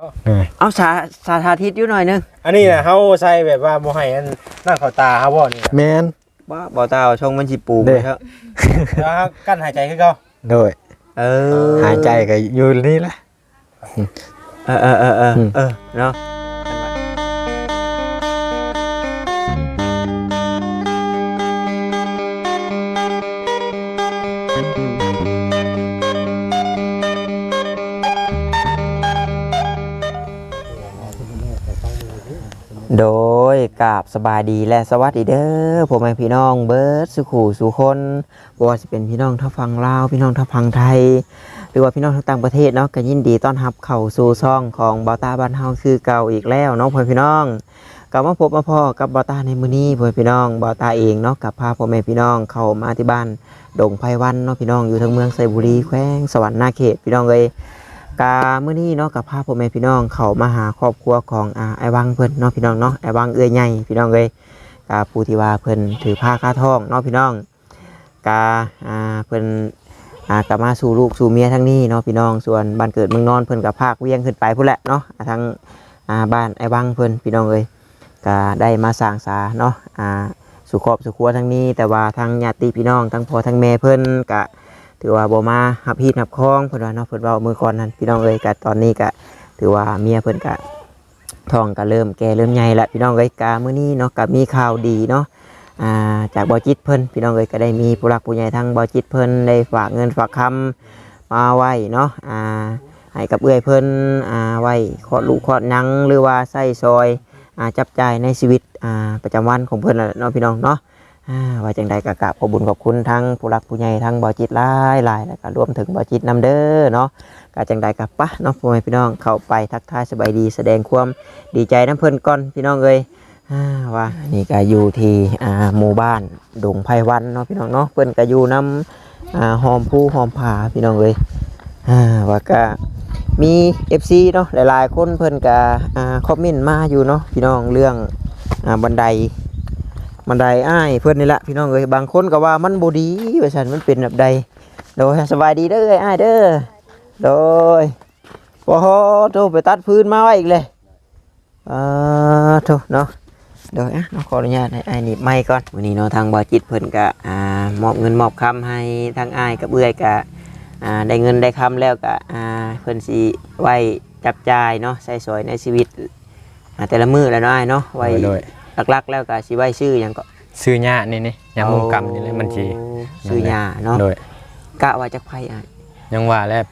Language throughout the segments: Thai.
เออเอาสาสาธาทิตอยู่หน่อยหนึงอันนี้น่ะเฮาใส่แบบว่าบ่ให้อันนั่นเข้าตาเฮาบ่นี่แมนบ่บ่ตาเอาช่องมันสิปูเด้ไปเถอะแล้วเฮากั้นหายใจคือเก่าโดยเออหายใจก็อยู่นี่แหละเออเออเออเอออืมเออเนาะ กราบสบายดีและสวัสดีเด้อผมแม่พี่น้องเบิร์ดสุขูสุคนบ่ว่าจะเป็นพี่น้องท่าฟังลาวพี่น้องท่าฟังไทย หรือว่าพี่น้องทั้งต่างประเทศเนาะก็ยินดีต้อนรับเข้าสู่ซ่องของบอต้าบ้านเฮาคือเก่าอีกแล้วเนาะพ่อพี่น้องกลับมาพบมาพ่อกับบอต้าในมือนี้พ่อพี่น้องบอต้าเองเนาะกับพาพ่อแม่พี่น้องเข้ามาที่บ้านดงไพวันเนาะพี่น้องอยู่ทางเมืองไซบุรีแขวงสวรรค์นาเขตพี่น้องเอ้ย กามื้อนี้เนาะกับพาพ่อแม่พี่น้องเข้ามาหาครอบครัวของอ่าไอ้วังเพิ่นเนาะพี่น้องเนาะไอ้วังเอื้อยใหญ่พี่น้องเอ้ยกาผู้ที่ว่าเพิ่นถือผ้าคาทองเนาะพี่น้องกาอ่าเพิ่นอ่ากลับมาสู่ลูกสู่เมียทั้งนี้เนาะพี่น้องส่วนบ้านเกิดเมืองนอนเพิ่นกับภาคเวียงขึ้นไปพุ่นแหละเนาะอ่าทั้งอ่าบ้านไอ้บังเพิ่นพี่น้องเอ้ยก็ได้มาสร้างสาเนาะอ่าสุขครอบสุขครัวทั้งนี้ แต่ว่าทางญาติพี่น้องทั้งพ่อทั้งแม่เพิ่นก็ ถือว่าบ่มาหับฮีดหับคลองเพิ่นว่าเนาะเพิ่นเว้ามือก่อนนั้นพี่น้องเอ้ยก็ตอนนี้ก็ถือว่าเมียเพิ่นก็ท้องก็เริ่มแก่เริ่มใหญ่แล้วพี่น้องเอ้ยกามื้อนี้เนาะก็มีข่าวดีเนาะอ่าจากบอจิตเพิ่นพี่น้องเอ้ยก็ได้มีผู้หลักผู้ใหญ่ทางบอจิตเพิ่นได้ฝากเงินฝากคำมาไว้เนาะอ่าให้กับเอื้อยเพิ่นอ่าไว้ขอดลูกขอดหยังหรือว่าใส่ซอยอ่าจับจ่ายในชีวิตอ่าประจำวันของเพิ่นน่ะเนาะพี่น้องเนาะ ว่าจังใดก็กราบขอบุญขอบคุณทั้งผู้หลักผู้ใหญ่ทั้งบอจิตหลายลายแล้วก็รวมถึงบอจิตนำเด้อเนาะก็จังใดกับปะเนาะพ่อแม่พี่น้องเข้าไปทักทายสบายดีแสดงความดีใจน้ำเพิ่นก่อนพี่น้องเอ้ยอ่าว่านี่ก็อยู่ที่หมู่บ้านดงไพวันเนาะพี่น้องเนาะเพิ่นก็อยู่น้ำหอมผู้หอมผาพี่น้องเลยอ่าว่าก็มี FC เนาะหลายๆคนเพิ่นก็คอมเมนต์มาอยู่เนาะพี่น้องเรื่องบันได บันไดอ้ายเพิ่อนนี่แหละพี่น้องเอ้ยบางคนก็ว่ามันบดีว่าซั่นมันเป็นแบบใดโดยสบายดีเด้ออ้ายเด้อโดยโอ้โหโตไปตัดพื้นมาไว้อีกเลยอ่าโตเนาะเดี๋ยอะน้องขออนุญาตให้อ้ายหนีบไม้ก่อนวันนี้เนาะทางบอจิตเพิ่นก็อ่ามอบเงินมอบคำให้ทางอ้ายกับเอื้อยก็อ่าได้เงินได้คำแล้วก็อ่าเพิ่นสิไว้จับจ่ายเนาะใช้สอยในชีวิตแต่ละมือแล้วเนาะอ้ายเนาะไว้ หลักๆ แล้วก็สิไว้ชื่อหยังก็ซื้อหญ้านี่นี่ยามมุงกรรมนี่เลยมันสิโอ้ชื่อหญ้าเนาะโดยกะว่าจักไผอ้ายยังว่าแล้ว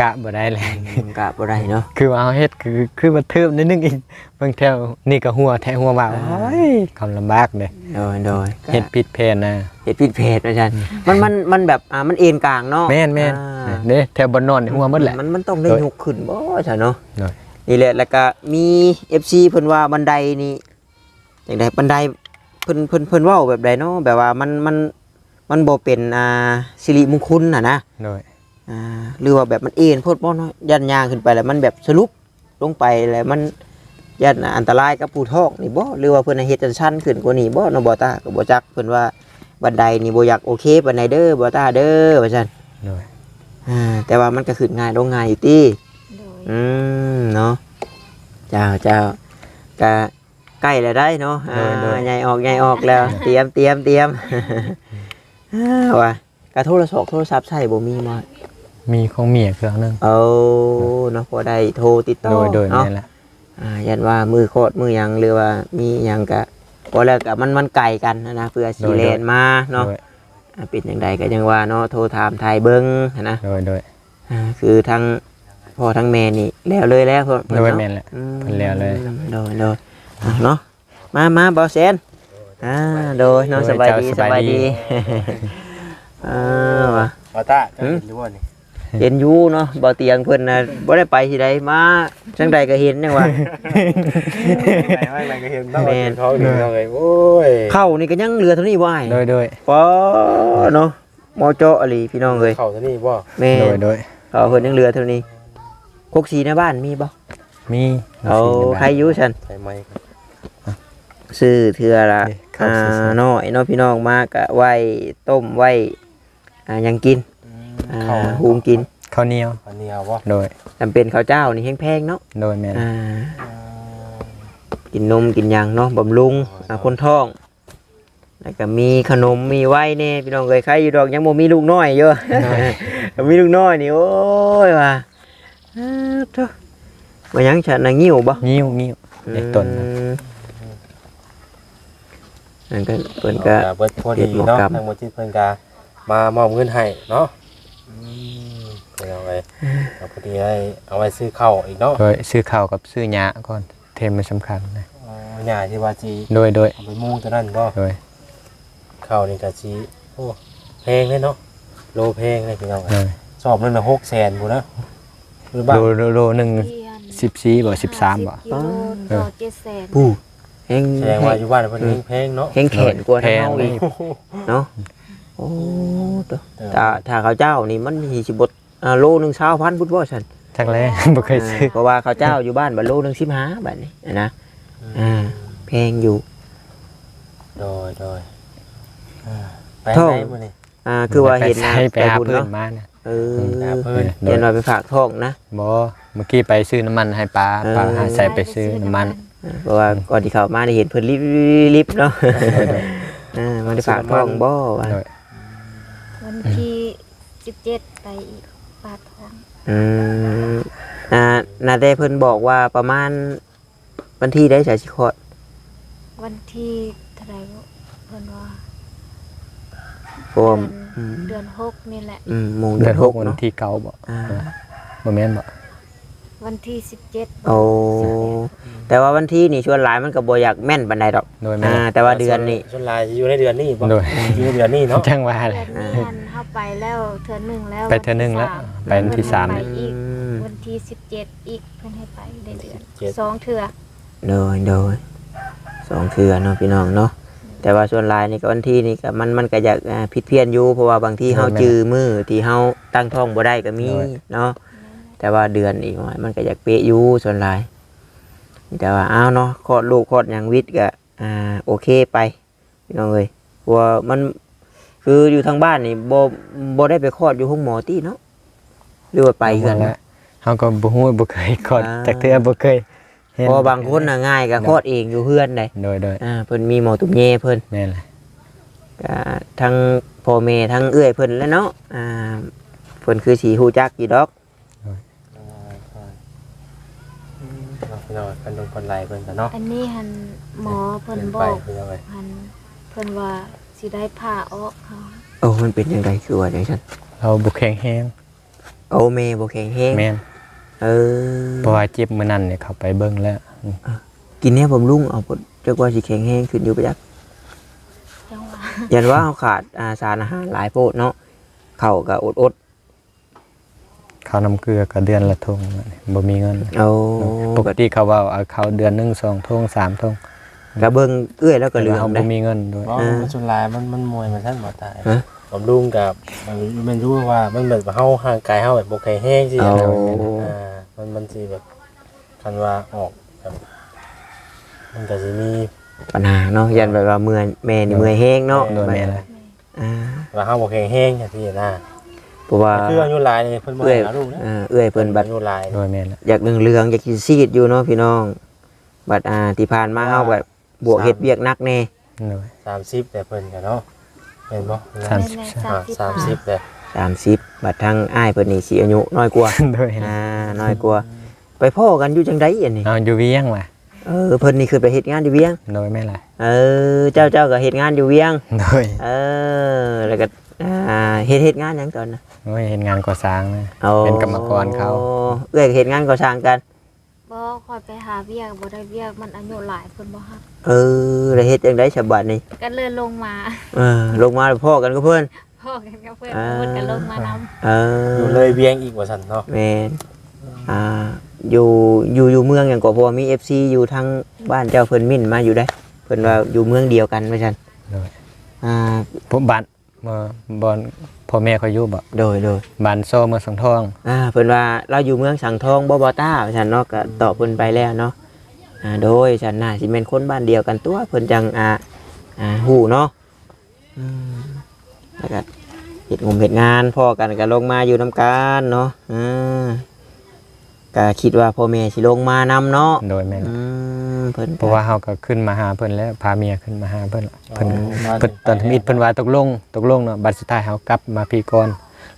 กะบ่ได้เลยกะบ่ได้เนาะคือว่าเอาเฮ็ดคือคือมาเทิมนิดนึงอีกบางแถวนี่ก็หัวแท้หัวว่าโอ้ยคำลำบากเด้โดยโดยเฮ็ดผิดเพนนะเฮ็ดผิดเพจว่าซั่นมันมันมันแบบอ่ามันเอ็นกลางเนาะแม่นแม่นอ่าเด้แถวบนนอนนี่หัวหมดแหละมันมันต้องได้โดยยกขึ้นบ่ใช่เนาะโดย นี่แหละแล้วก็มี FC เพิ่นว่าบันไดนี่จังไดบันไดเพิ่นเพิ่นเพิ่นเว้าแบบใดเนาะแบบว่ามันมันมันบ่เป็นอ่าสิริมงคลน่ะนะโดยอ่าหรือว่าแบบมันเอ็นโพดบ่เนาะยันยางขึ้นไปแล้วมันแบบสรุปลงไปแล้วมันยันอันตรายกับผู้ท้องนี่บ่หรือว่าเพิ่นให้เฮ็ดจังซั่นขึ้นกว่านี้บ่เนาะบ่ตาก็บ่จักเพิ่นว่าบันไดนี่บ่อยากโอเคปานใดเด้อบ่ตาเด้อว่าซั่นโดยอ่าแต่ว่ามันก็ขึ้นง่ายลงง่ายอยู่ติโดย อืมเนาะเจ้าเจ้าก็ใกล้แล้วได้เนาะอ่าใหญ่ออกใหญ่ออกแล้ว เตรียมเตรียมเตรียมอ่าว่ะกระโทรศัพท์โทรศัพท์ใช่บ่มีมามีของเมียเครื่องนึงเอาเนาะพอได้โทรติดต่อโดยโดยเนาะแม่นละ อ่ายันว่ามือโคตรมือหยังหรือว่ามีหยังก็พอแล้วก็มันมันไกลกันนะนะเพื่อสิเลนมาเนาะโดยอ่าเป็นอย่างใดก็ยังว่าเนาะโทรถามไทยเบิ่งนะโดยโดย อ่าคือทั้ง พ่อทั้งแม่นี่แล้วเลยแล้วเพิ่นโดยเนาะแม่นแหละอืมเพิ่นแล้วเลยโดยโดยอะเนาะมามาเบาเซนอ่าโดยเน้องสบายดีสบายดีอ่าว่ะบ่ตาจะเห็นหรือว่านี่เห็นอยู่เนาะบ่เตียงเพิ่นน่ะบ่ได้ไปที่ใดมาจังใดก็เห็นจังว่า ไหนว่าไหนก็เห็นต้องแม่น เขานี่เอาไงโอ้ยเข้านี่ก็ยังเหลือเท่านี้บ่อ้ายโดยโดยปอเนาะหมอเจาะอะลีพี่น้องเอ้ยเข้าซะนี่บ่แม่โดยโดยเขาเพิ่นยังเหลือเท่านี้ คกสีในบ้านมีบ่มีเอาสีในบ้นใครอยู่ซั่นใส่ไม้ซื้อเทื่อละนี่ข้าวอ่าสวยๆน้อยเนาะพี่น้องมากะไว้ต้มไว้อ่าหยังกินอ่าเข้าหุงกินข้าวเหนียวอันนี้เอาบ่โดยจำเป็นข้าวเจ้านี่แพงๆเนาะโดยแม่นอ่ากินนมกินหยังเนาะบำรุงอ่าคนท้องแล้วก็มีขนมมีไว้เน่พี่น้องเคยใครอยู่ดอกยังบ่มีลูกน้อยเยอะมีลูกน้อยนี่โอ้ยว่ะอ้าว เถอะมายังฉันน่ะงิ้วบ่งิ้วงิ้วเด็กต้นนะอืมนั่นก็เพิ่นก็เบิดพอดีเฮ็ดหมอเนาะกรรม ทางบ่จิตเพิ่นก็มามอบเงินให้เนาะอืมเอาไว้เอาพอดีให้เอาไว้ซื้อข้าวอีกเนาะโดยซื้อข้าวกับซื้อหญ้าก่อนเทมมันสำคัญนะอ๋อหญ้าที่ว่าสิโดยโดยเอาไปมุงตัวนั้นบ่โดยข้าวนี่ก็สิโอ้แพงเลยเนาะโลแพงเลยพี่น้องโดยสอบนึงน่ะ600,000พุ่นนะ หรือบ้าโลโลโลหนึ่งเรียนสิบสี่บ่สิบสามบ่ กิโลต่อเจ็ดแสน ผู้แฮงแสดงว่าอยู่บ้านเพิ่นแพงเนาะแฮงแขนกว่าแพทางงเฮาอีกเนาะโอ้ตัวถ้าถ้าข้าวเจ้านี่มันสิสิบดอ่าโลหนึง20,000พุทธบ่ซั่นจักแรก บ่เคยซื้อเพราะว่าข้าวเจ้าอยู่บ้านบัดโลหนึง15บาทนี่นะอ่าแพงอยู่ โดยโดยอ่าไปท่องไหนมื้อนี้ อ่าคือว่าเห็นนะไปไปหาบุญเพื่อนเนาะมานะ เออหาเพิ่นโดเดี๋ยวยหน่อยไปฝากท้องนะบ่เมื่อกี้ไปซื้อน้ำมันให้ปลาปลาเออ หาใส่ไปซื้อน้ำมันเพราะว่าก่อนที่เขามาได้เห็นเพิ่นรีบรีบเนาะอ่ามาได้ฝากท้องบ่ว่าโดยวันที่สิบเจ็ดไปอีกปาดทองอืมอ่านาแต่เพิ่นบอกว่าประมาณวันที่ได้ฉายสิคลอดวันที่เท่าไหรวะเพิ่นว่าเพราะว่าเดือนอืม เดือนหกนี่แหละ อืมโมงเดืเดืออนนหหกกวันเนาะ ที่เก้าบ่อ่าบ่แม่นบ่วันที่สิบเจ็ดโอ้แต่ว่าวันที่นี่ชวนหลายมันก็บ่อยากแม่นปานใดดอกโดยแม่อ่าแต่ว่าเดือนนี่ ส่วนลายจะอยู่ในเดือนนี้บ่โดยอยู่ในเดือนนี้เนาะจังว่าเลเดืยอนนี้หันเข้าไปแล้วเทือนหนึ่งแล้วไปเทื่อหนึ่งแล้วไปวันที่สาม ไปเนี่ยอีกมวันที่สิบเจ็ดอีกเพิ่นให้ไปในเดือนเจ็ดสองเถื่อ โดยโดยสองเทื่อเนาะพี่น้องเนาะ แต่ว่าส่วนหลายนี่ก็วันที่นี่ก็มันมันก็อยากอ่าผิดเพี้ยนอยู่เพราะว่าบางที่เฮาจื้อมือที่เฮาตั้งท้องบ่ได้ก็มีเนาะแต่ว่าเดือนอีกหน่อยมันก็อยากเป๊ะอยู่ส่วนหลาย แต่ว่าอ้าวเนาะคลอดลูกคลอดหยังวิทย์ก็อ่าโอเคไปพี่น้องเอ้ยเพราะว่ามันคืออยู่ทางบ้านนี่บ่บ่ได้ไปคลอดอยู่ห้องหมอตี้เนาะหรือว่าไปกันแล้วเฮาก็บ่ฮู้บ่เคยกดอ่าจักเทื่อบ่เคย เห็น เพราะว่าบางคนน่ะง่ายก็คลอดเองอยู่เพื่อนได้โดยโดยอ่าเพิ่นมีหมอตุ้มเย่เพิ่นแม่นแหละก็ทั้งพ่อแม่ทั้งเอื้อยเพิ่นแหล้วเนาะอ่าเพิ่นคือสีฮู้จักอยู่ดอกพี่น้องกันโดนคนไล่เพิ่นกันเนาะอันนี้หันหมอเพิ่นบไปอกพี่น้องเอ้ยหันเพิ่นว่าสิได้ผ่าออกเขาโอ้มันเป็นจังไดคือว่าจังซั่นเราบ่แข็งแรงโอ้แม่บ่แข็งแรงแม่น เออเพราะว่าเจ็บมื้อนั้นเนี่ยเขาไปเบิ่งแล้วกินเนี่ยผมลุงเอาพดจักว่าสิแข็งแห้งขึ้นอยู่ประจักษ์จังหวะยันว่าเขาขาดอาสารอาหารหลายโพดเนาะเข่าก็อดอดเขาน้ำเกลือก็เดือนละทงบ่มีเงินๆเอาปกติเขาว่าเอาเขาเดือนหนึงสองทงสามทงกระเบิงเอื้อยแล้วก็เหลือเขามบ่ได้มีเงินด้วยเพราะมันส่วนลายมันมันมวยมันท่านบ่ตาย ฮะผมลุงกับมันมันรู้ว่ามันแบบเฮาห่างกายเฮาแบบบ่แข็งแรงสิเอาอ่ามันมันสิแบบคันว่าออกแบบมันก็สิมีปัญหาเนาะยันแบบว่าเมื่อยแม่นี่เมื่อยแห้งเนาะโดยแม่ละอ่าว่าเฮาบ่แข็งแรงอย่างที่นะเพราะว่าคืออายุหลายนี่เพิ่นบ่เอื้อยหาลูกนะอ่าเอื้อยเพิ่นบัด อายุหลายโดยแม่ละอยากเหลืองๆอยากกินซีดอยู่เนาะพี่น้อง บัดอ่าที่ผ่านมาเฮาแบบบวกเฮ็ดเวียกหนักแน่โดย30แต่เพิ่นก็เนาะ เห็นบ่สามแม่ๆอ่าสามสิบ30แต่30บัดทางอ้ายเพิ่นนี่สิอายุน้อยกว่าโดยอ่าน้อยกว่าไปพ่อกันอยู่จังไดอันนี้เอาอยู่เวียงว่ะเออเพิ่นนี่คือไปเฮ็ดงานอยู่เวียงโดยแม่ละเออเจ้าเจ้าก็เฮ็ดงานอยู่เวียงโดยเออแล้วก็อ่าเฮ็ดเฮ็ดงานหยังตอนน่ะโอ้ยเห็นงานก่อสร้างนะอาเป็นกรรมกรเขาเอ้ยก็เฮ็ดงานก่อสร้างกัน บ่คอยไปหาเวียกบ่ได้เวียกมันอายุหลายเพิ่นบ่ฮักเออแล้วเฮ็ดจังได๋ฉบับนี้ก็เลยลงมาเออลงมาพ่อกันกับเพิ่นพ่อกันกับเพิ่นอ่าเพิ่นก็ลงมานำเอออยู่เลยเวียงอีกว่าซั่นเนาะแม่นอ่าอยู่อยู่อยู่เมืองหยังก็เพราะว่ามี FC อยู่ทางบ้านเจ้าเพิ่นมิ่นมาอยู่ได้อเพิ่นว่าอยู่เมืองเดียวกันว่าซั่นโดยอ่าผมบ้านบ่บ่อน พ่อแม่เขาอยู่บ่โดยโดยบ้านโซเมืองสังทองอ่าเพิ่นว่าเราอยู่เมืองสังทองบ่บ่ต้าว่าซั่นเนาะก็ตอบเพิ่นไปแล้วเนาะอ่าโดยฉันน่าสิเป็นคนบ้านเดียวกันตัวเพิ่นจังอ่าอ่าฮู้เนาะอืมแล้วก็เฮ็ดงมเฮ็ดงานพ่อกันก็ลงมาอยู่นํกันเนาะอ่า ก็คิดว่าพ่อแม่สิลงมานำเนาะโดยแม่นอืมเพิ่นเพราะว่าเฮาก็ขึ้นมาหาเพิ่นแล้วพาเมียขึ้นมาหาเพิ่นละเพิ่นอ๋อเพิ่นตอนทมิดเพิ่นว่าตกลงตกลงเนาะบัดสุดท้ายเฮากลับมาพี่ก่อน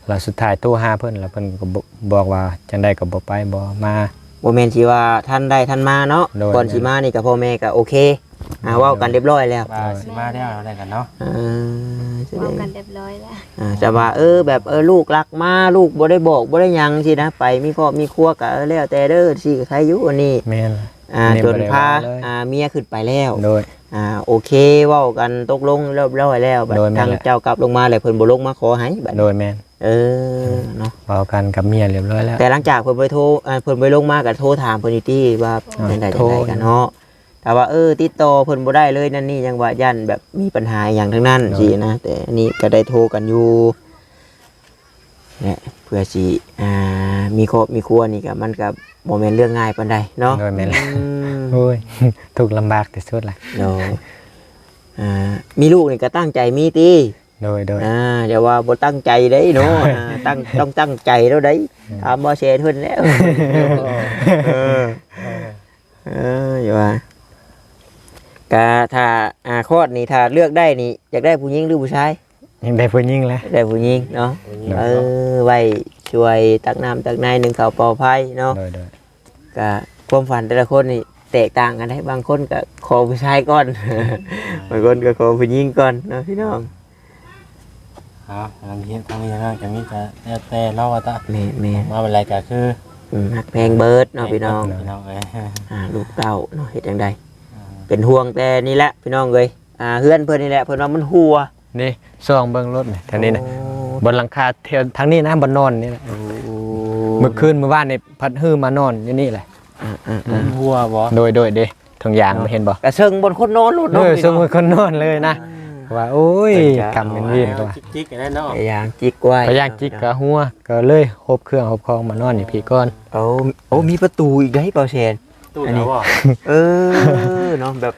แล้วสุดท้ายโทรหาเพิ่นแล้วเพิ่นก็บอกบอกว่าจังได๋ก็บ่ไปบ่มา บ่แม่นสิว่าท่านได้ท่านมาเนาะโดย ก่อนสิมานี่ก็พ่อแม่ก็โอเค อ่าเว้ากันเรียบร้อยแล้วว่าสิมาแล้วเราได้กันเนาะอ่าจะเว้าได้กันเรียบร้อยแล้วอ่าจะว่าเออแบบเออลูกรักมาลูกบ่ได้บอกบ่ได้หยังสินะไปมีครอบมีครัวก็เออแล้วแต่เด้อสิใครอยู่อันนี้แม่น อ่านี่จบ่นได้พาว่าเลย อ่าเมียขึ้นไปแล้ว โดย อ่าโอเคเว้ากันตกลงเรียบร้อยแล้วบัดโดยแม่นทางแหละ เจ้ากลับลงมาแล้วเพิ่นบ่ลงมาขอให้บัดโดยแม่นเออเนาะเว้ากันกับเมียเรียบร้อยแล้ว แต่หลังจากเพิ่นไปโทรอ่าเพิ่นไปลงมาก็โทรถามเพิ่นอยู่ที่ว่าอ่าจังได๋โทจัรงไดกันเนาะ แต่ว่าเออติดต่อเพิ่นบ่ได้เลยนั่นนี่ยังว่ายันแบบมีปัญหาอย่างทั้งนั้นสินะแต่อันนี้ก็ได้โทรกันอยู่เนี่ยเพื่อสิอ่ามีครอบมีครัวนี่ก็มันก็บ่แม่นเรื่องง่ายปานใดเนาะโดยแม่นแหละอืมโอ้ยทุกข์ลำบากที่สุดล่ะเนาะอ่ามีลูกนี่ก็ตั้งใจมีติโดยโดยอ่าอย่าว่าบ่ตั้งใจเด้เนาะอ่าตั้งต้องตั้งใจแล้วเด้ถามบ่เสียทุนแล้วเออเอออย่าว่า ก็ถ้าอ่าคลอดนี่ถ้าเลือกได้นี่อยากได้ผู้หญิงหรือผู้ชายยังได้ผู้หญิงแล้ว ได้ผู้หญิงเนาะเออไว้ช่วยตักน้ำตักในหนึ่งเขาวปลอดภัยเนาะโดยโดยก็ความฝันแต่ละคนนี่แตกต่างกันได้บางคนก็ขอผู้ชายก่อน บางคนก็ขอผู้หญิงก่อนเนาะพี่น้องเอาทางนี้ทางนี้นะจังนี้จะแล้วแต่เนาะว่าตาแม่แม่มาเป็นไรก็คืออืมฮักแพงเบิร์ดเนาะพี่น้อง พี่น้องเอ้ย อ่าลูกเต้าเนาะเฮ็ดจังได เป็นห่วงแต่นี่แหละพี่น้องเอ้ยอ่าเฮือนเพิ่นนี่แหละเพิ่นว่ามันหัวนี่ซองเบิ่งรถนี่ทางนี้นะโอ้บนหลังคาเที่ยวทางนี้นะบนนอนนี่แหละโอ้เมื่อคืนเมื่อวานนี่พัดฮื้อมานอนอยู่นี่แหละอ่าอ่ามัอ่านหัวบ่โดยโดยเด้ทางยางไม่เห็นบ่กระเซิงบนคนนอนลูกเอเนาะอพี่สมน้องมุติคนนอนเลยนะว่าโอ้ยกำเป็นวินก็ว่าจิกๆกันได้เนาะพยายามจิกไว้พยางจิกกะหัวก็เลยหบเครื่องหบคองมานอนอยู่พี่ก่อนเอาโอ้มีประตูอีกได้เปล่าเชน ตู้เดียวบ่เออเนาะแบบ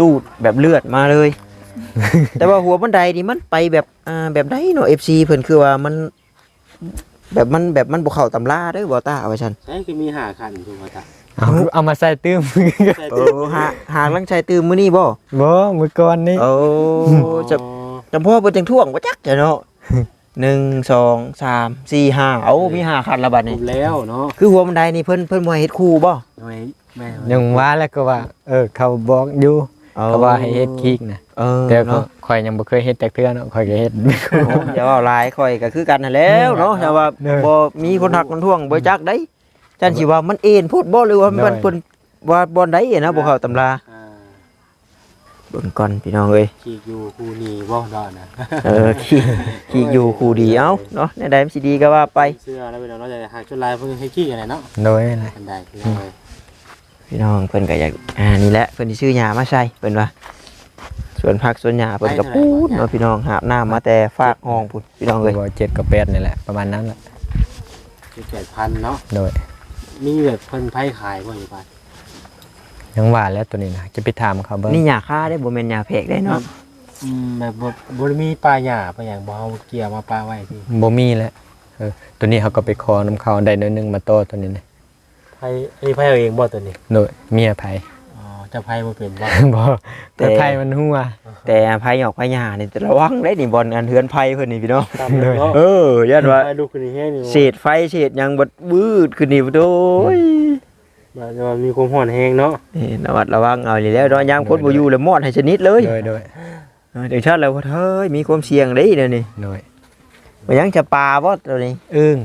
ตูดแบบเลือดมาเลย แต่ว่าหัวบันไดนี่มันไปแบบอ่าแบบไดเนาะ FC เพิ่นคือว่ามัน แบบมันแบบมันบ่เข้าตำราเด้อบ่ตาเอาไว้ซั่นใช่คือมีหาคันถูกบ่ตาเอาเอามาใส่ตื้มเออหาหาลังใจตื่มมื้อนี้บ่บ่มื้อก่อนนี่โอ้จะ จำพ่อเพิ่นจังท่วงบ่จักจ้ะเนาะ หนึ่งสองสามสี่ห้าเอามีห้าคันละบัดถูนี้กแล้วเนาะคือหัวบันไดนี่เพิ่นเพิ่นบ่ให้เฮ็ดคู่บ่ทำไม แม่ยังว่าแล้วก็ว่า เออ เขาบอกอยู่เขาว่าให้เฮ็ดคิกนะเออแต่ก็เนาะข่อยยังบ่เคยเฮ็ดแต่เทื่อเนาะข่อยก็เฮ็ดโอ้อย่าว่าหลายข่อยก็คือกันนั่นแหล้วเนาะแต่ว่าเด้อบ่มีคนหักคนท่วงบ่จักได้จันสิว่ามันเอ็นพูดบ่หรือว่ามันเด้อเพิ่นว่าบ่อนใดนะบ่เข้าตำราอ่าเบิ่งก่อนพี่น้องเอ้ยขี่อยู่คูนีบ่ดอนนะเออขี้ขี้อยู่คู่ดีเอ้าเนาะแน่ใดมันสิดีก็ว่าไปเสื้อแล้วไปเราจะหาชุดลายเพิ่นให้ขี้กันเนาะโดยนะอันใดคือเอาไว้ พี่น้องเพิ่นก็อยากอ่านี่แหละเพิ่นสิซื้อหญ้ามาใส่เพิ่นว่าสวนผักสวนหญ้าเพิ่นก็พูดเนาะพี่น้องหาบน้ำมาแต่ฝากห้องพุ่นพี่น้องเอ้ยบ่เจ็ดกับแปดนี่แหละประมาณนั้นแหละคือเจ็ดพันเนาะโดยมีแบบเพิ่นไผขายบ่อยู่บ้านยังว่าแล้วตัวนี้นะจะไปถามเขาเบิ่งนี่หญ้าค่าได้บ่แม่นหญ้าแพรกได้เนาะอืมแบบบ่บ่ได้มีปลาหญ้าปลาหยังบ่เอาเกี่ยวมาปลาไว้ที่บ่มีแล้วเออตัวนี้เขาก็ไปขอน้ำเขาได้น้อยหนึงมาโตอตัวนี้นะไผ อันนี้ไผเอาเองบ่ตัวนี้โดยเมียไผอ๋อเจะไผบ่เป็นบ่บ่แต่ไผมันหัวแต่ไผหยอกไผหญ้านี่แต่ระวังได้นี่บ่อนอันเฮือนไผเพิ่นนี่พี่น้องตามเลยเนาะเออย่านว่าไปดูคืนนี้แห้งนี่เศษไฟเศษหยังบดวืดขึ้นนี่โดยมันมันมีความร้อนแห้งเนาะนี่ระวัดระวังเอานี่แล้วเนาะยามคนบ่อยู่แล้วมอดให้ชนิดเลยโดยโดยเออเดี๋ยวชาติแล้วว่าเฮ้ยมีความเสี่ยงเด้เดี๋ยวนี้โดยมันยังจะปลาบ่ตัวนี้อึ้ง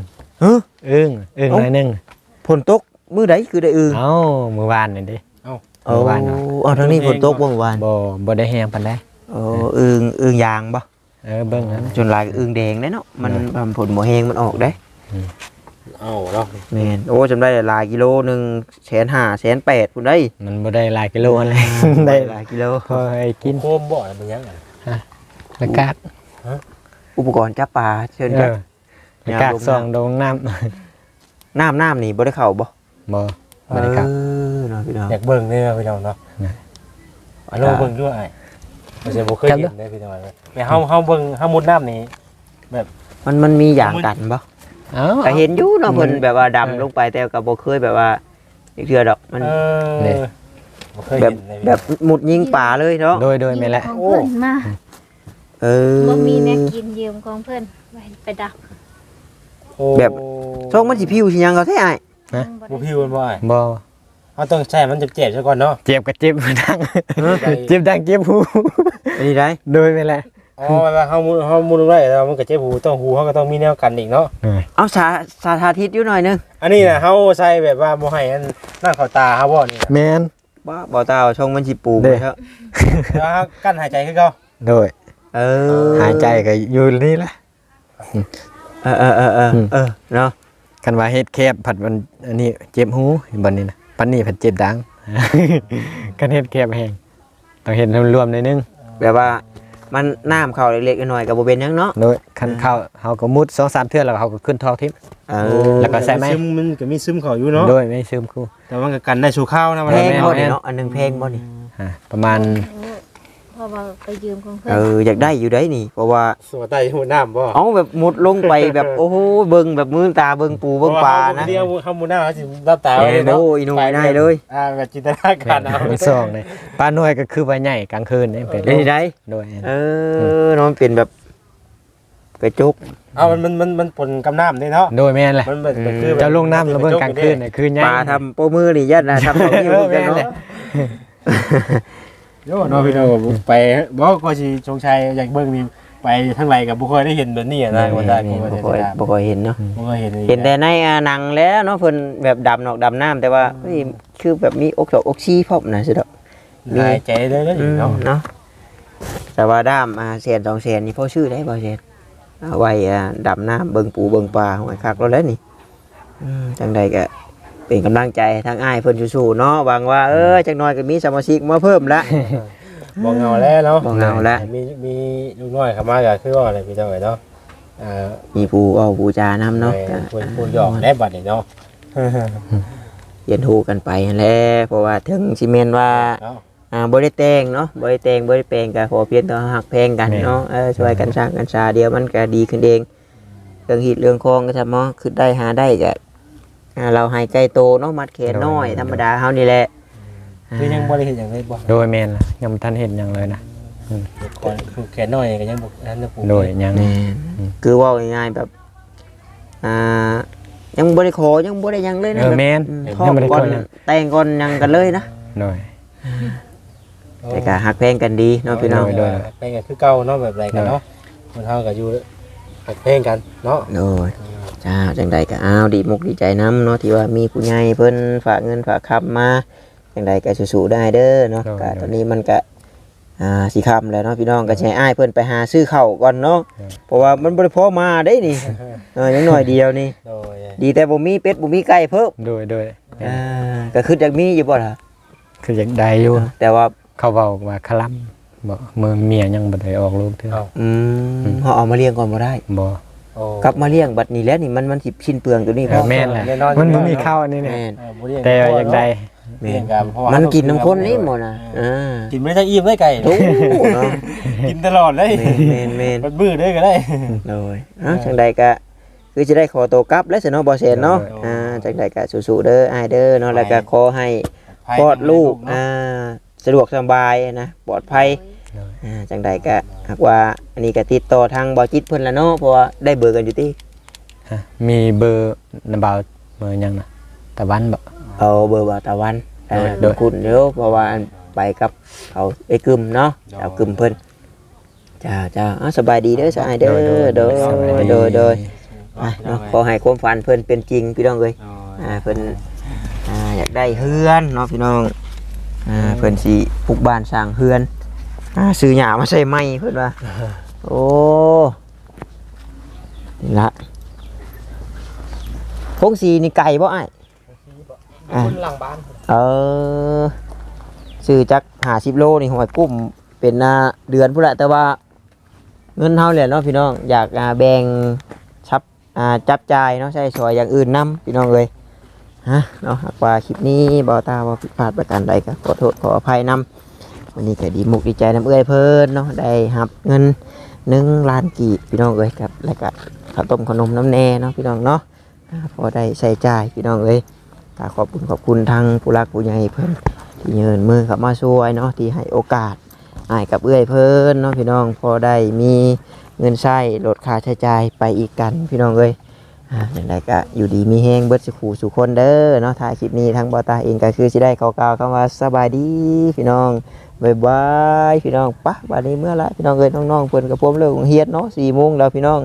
ฮะอึ้งอึ้งเอ้าหน่อยหนึงฝนตก มื้อใดคือได้อึงเอ้ามื้อวานนี่เด้เอาเมื่อวานเนาะเอาทางนี้ฝนตกบ่เมื่อวานบ่บ่ได้แฮงปานใดโอ้อึงอึงยางบ่เออเบิ่งนั้นจนลายก็อึงแดงได้เนาะมันมันผลบ่แฮงมันออกได้เอาเนาะแม่นโอ้จำได้หลายกิโลหนึงแสนห้าแสนแปดพุ่นได้มันบ่ได้หลายกิโลอะไร ได้หลายกิโล พอให้กินโคมบ่อะไรเป็นยังไงแล้วกาดอุปกรณ์จับปลาเชิญเอครับอแล้วกาดซองโดงน้ำ น้ำน้ำนี่บ่ได้เข้าบ่ บ่บ่ได้ครับเออเนาะพี่น้องอยากเบิ่งนี่นะพี่น้องเนาะนะอันนี้เบิ่งด้วยไอ้ไม่ใช่บ่เคยเห็นได้พี่น้องเลยแม่เฮาเฮาเบิ่งเฮามุดน้ำนี่แบบมันมันมีอย่างกันบ่เอ้าก็เห็นอยู่เนาะมันเพิ่นแบบว่าดำเออลงไปแต่ก็บ่เคยแบบว่าอีกเทื่อดอกมันเอนี่อบ่เคยแบเห็บนเลยแบบมุดยิงป่าเลยเนาะโดยโดยแม่นแหละของเพิ่นมาเออบ่มีแนวกินยืมของเพิ่นไว้ไปดักโอ้แบบช่องมันสิพิวสิหยังเขาแท้อ้ายบ่พิวมันบ่อ้ายบ่เอาต้องใช้มันเจ็บๆซะก่อนเนาะ เจ็บก็เจ็บดังเจ็บดังเจ็บหูอันนี้ได้โดยแม่นแหละอ๋อเวลาเฮามุเฮามุนไว้แล้วมันก็เจ็บหูต้องหูเฮาก็ต้องมีแนวกันอีกเนาะ เอาสาสาธาทิตอยู่หน่อยหนึงอันนี้น่ะเฮาใส่แบบว่าบ่ให้อันนั่นเข้าตาเฮาบ่นี่น่ะแม่นบ่บ่ตาเอาช่องมันสิปูเด้ไปเถอะแล้วเฮากั้นหายใจคือเก่าโดยเออหายใจก็อยู่นี่แหละ เออเออเออเออเออเนาะ คันว่าเฮ็ดแคบผัดมันอันนี้เจ็บหูบัดนี้นะปันนี้ผัดเจ็บดังคันเฮ็ดแคบแห้งต้องเฮ็ดรวมๆหน่อยนึงแบบว่ามันน้ำเข้าเล็กๆน้อยๆก็บ่เป็นหยังเนาะ โดยคันเข้าเฮาก็มุด2-3เทื่อแล้วเขาก็ขึ้นทอกทิพย์ เออแล้วก็ใส่ไหมซึมมันก็มีซึมเข้าอยู่เนาะ โดยไม่ซึมครูแต่มันก็กันได้สู่ข้าวนะมันแพงแม่นบ่แม่นี่นเนาะ อันหนึงแพงบ่นี่ อ่าประมาณเพ ราะว่าไปยืมของเพิ่นเอออยากได้อยู่ได้นี่ เพราะว่าสัวใต้หูน้ำบ่เอาแบบมุดลงไปแบบโอ้โหเบิ่งแบบมือตาเบิ่งปูเบิ่งปลานะเดียวเฮาหมูน้ำเขาสิรับตาเอไว้อเนาะโอ้ยหนุ่ยได้เลยอ่าแบบจินตนาการเอาเป็นซองเลยปลาหน่วยก็คือใบใหญ่กลางคืนนี่เป็นเป็นได้โดยเออเนาะมันเป็นแบบกระจกเอามันมันมันมันปนกับน้ำนี่เนาะโดยแม่นแหละมันแบบคือเจ้าลงน้ำระเบิดกลางคืนน่ะคือใหญ่ปลาทำโปรมือนี่ยัดนะทำเอาอยู่เออกันแม่นแหละ เนาะโยเนาะพี่น้องไปบ่ก็สิชงชัยอยากเบิ่งนี่ไปทางไรกับบ่เคยได้เห็นแบบนี้อะนะบ่ได้นี่บ่บ่ได้ค่อยบ่ค่อยเห็นเนาะบ่เคยเห็นเห็นแต่ในอ่าหนังแล้วเนาะเพิ่นแบบดำนอกดำน้ำแต่ว่าเฮ้ยคือแบบมีอกดอกอกชีพร้อมนะสิดอกหายใจได้เลยอืมเนาะเนาะแต่ว่าด้ามอ่าแสนสองแสนนี่พอชื่อได้บ่แสนเอาไว้อ่าดำน้ำเบิ่งปูเบิ่งปลาหวยคักแล้วแหล้วนี่อืมจังใดก็ เป็นกำลังใจให้ทางอ้ายเพิ่นสู้ๆเนาะหวังว่าเออจักหน่อยก็มีสมาชิกมาเพิ่มละ บ่เหงาแล้วเนาะบ่เหงาแล้ว มีมีลูกน้อยเข้ามาก็คือว่าอะไรพี่น้องเอ้ยเนาะอ่ามีผู้เอาผู้จานำเนาะไปพูดพูดหยอกแน่บัดนี่เนาะเรียนรู้กันไปนั่นแหละเพราะว่าถึงสิแม่นว่าเนาะ อ่าบ่ได้แต่งเนาะบ่ได้แต่งบ่ได้แปลงก็ขอเพียงแต่หักแพงกันเนาะเออช่วยกันสร้างกันสาเดียวมันก็ดีขึ้นเองเรื่องหิดเรื่องคองก็ทำเนาะคือได้หาได้ก็ อ่าเราให้ใจโตเนาะมัดแขนน้อยธรรมดาเฮานี่แหละคือยังบ่ได้เห็นอย่างไรบ่โดยแม่นล่ะยังบ่ทันเห็นหยังเลยนะ ก่อนคือแขนน้อยก็ยังบ่ทันได้ปลูกโดยยัง แม่นคือเว่าง่ายๆแบบอ่ายังบ่ได้ขอยังบ่ได้หยังเลยนะเออแม่นอืมยังท้องบ่ได้ก่อนขอหยัง แต่งก่อนหยังกันเลยนะโดย แต่ก็หักแพงกันดีเนาะพี่น้องโดย ไปกันคือเก่าเนาะแบบไรกันเนาะคนเฮาก็อยู่ หักเพลงกันเนาะโดยจ้าจังใดก็อ้าวดีมุกดีใจน้ำเนาะที่ว่ามีผู้ใหญ่เพิ่นฝากเงินฝากคำมาจังใดก็สู้ๆได้เด้อเนาะโดยก็โดยตอนนี้มันก็อ่าสิค่ำแล้วเนาะพี่น้องก็สิใช้อ้ายเพิ่นไปหาซื้อข้าวก่อนเนาะโดยเพราะว่ามันบ่ได้พอมาได้นี่เออยังน้อยเดียวนี่โดยดีแต่บ่มีเป็ดบ่มีไก่เพิ่มโดยโดยอ่าก็คืออยากมีอยู่บ่ล่ะคืออยากได้อยู่แต่ว่าเขาเว้าว่าคลํ บ่มือเมียยังบ่ได้ออกลูกเทื่ออืมเฮาเอามาเลี้ยงก่อนบ่ได้ บ่โอ้กลับมาเลี้ยงบัดนี้แล้วนี่มันมันสิสิ้นเปลืองตัวนี้เอพออแม่นแหละแน่นอนมันบ่มีข้าวอันนี้เนี่ยแม่นเออบ่เรียกแต่อยากได้ แม่เรียนกกันเพราะว่ามันกินน้ำข้นนี่หมดน่ะอ่ากินไม่ได้อิ่มได้ไก่โอ้เนาะกินตลอดเลยแม่นแม่น มันบื้อได้ก็ได้เลยเอ้าจังใดก็คือจะได้ขอตัวกลับและสนอบอเซนเนาะโอ้อ่าจังใดก็สู้ๆเด้ออายเด้อเนาะแล้วก็ขอให้ปลอดลูกอ่า สะดวกสบายนะปลอดภัยอ่าจังใดก็หากว่าอันนี้ก็ติดต่อทางบอจิตเพิ่นละเนาะเพราะว่าได้เบอร์กันอยู่ที่ฮะมีเบอร์นำบ่าวเบอร์หยังนะตะวันบ่ เอาเบอร์บ่าวตะวันอ่าโดย คุณเดี๋ยวเพราะว่าอันไปกับเขาไอ้กึมเนาะเอากึมเพิ่นจ้าจ้าอ้าวสบายดีเด้อสายเด้อโดยสบายโดยโดยอะเนาะขอให้ความฝันเพิ่นเป็นจริงพี่น้องเอ้ย อ่าเพิ่นอ่าอยากได้เฮือนเนาะพี่น้อง อ่าเพิ่นสิปลูกบ้านสร้างเฮือนอ่าซื้อหญ้ามาใส่ไม้เพิ่นว่าโอ้นี่ละพงสีนี่ไก่บ่อ้ายอ่าหลังบ้านเออซื้อจัก50โลนี่หอยกุ้มเป็นหน้าเดือนพุ่นแหละแต่ว่า เงินเฮาแหละเนาะพี่น้องอยากอ่าแบ่งชับอ่าจับจ่ายเนาะใช้สอยอย่างอื่นนํพี่น้องเอ้ย ฮะเนาะหากว่าคลิปนี้บอตาว่าผิดพลาดประการใดก็ขอโทษขออภัยนำวันนี้ก็ดีมุกดีใจน้ำเอื้อยเพิ่นเนาะได้หับเงินหนึ่งล้านกีบพี่น้องเอ้ยครับแล้วก็ข้าวต้มขนมน้ำแน่เนาะพี่น้องเนาะพอได้ใช้จ่ายพี่น้องเอ้ยก็ขอบคุณขอบคุณทางผู้รักผู้ใหญ่เพิ่นที่เยินมือเข้ามาช่วยเนาะที่ให้โอกาสให้กับเอื้อยเพิ่นเนาะพี่น้องพอได้มีเงินใช้ลดค่าใช้จ่ายไปอีกกันพี่น้องเอ้ย อย่างไรก็อยู่ดีมีแห้งเบิดสุขูสุคนเด้อเนาะถ่ายคลิปนี้ทั้งบอตาเองก็คือสิได้กล่าวๆคำว่าสบายดีพี่น้องบายบายพี่น้องปะวันนี้เมื่อไรพี่น้องเอ้ยน้องๆเพื่อนกับผมเลิกเฮียดเนาะสี่โมงแล้วพี่น้อง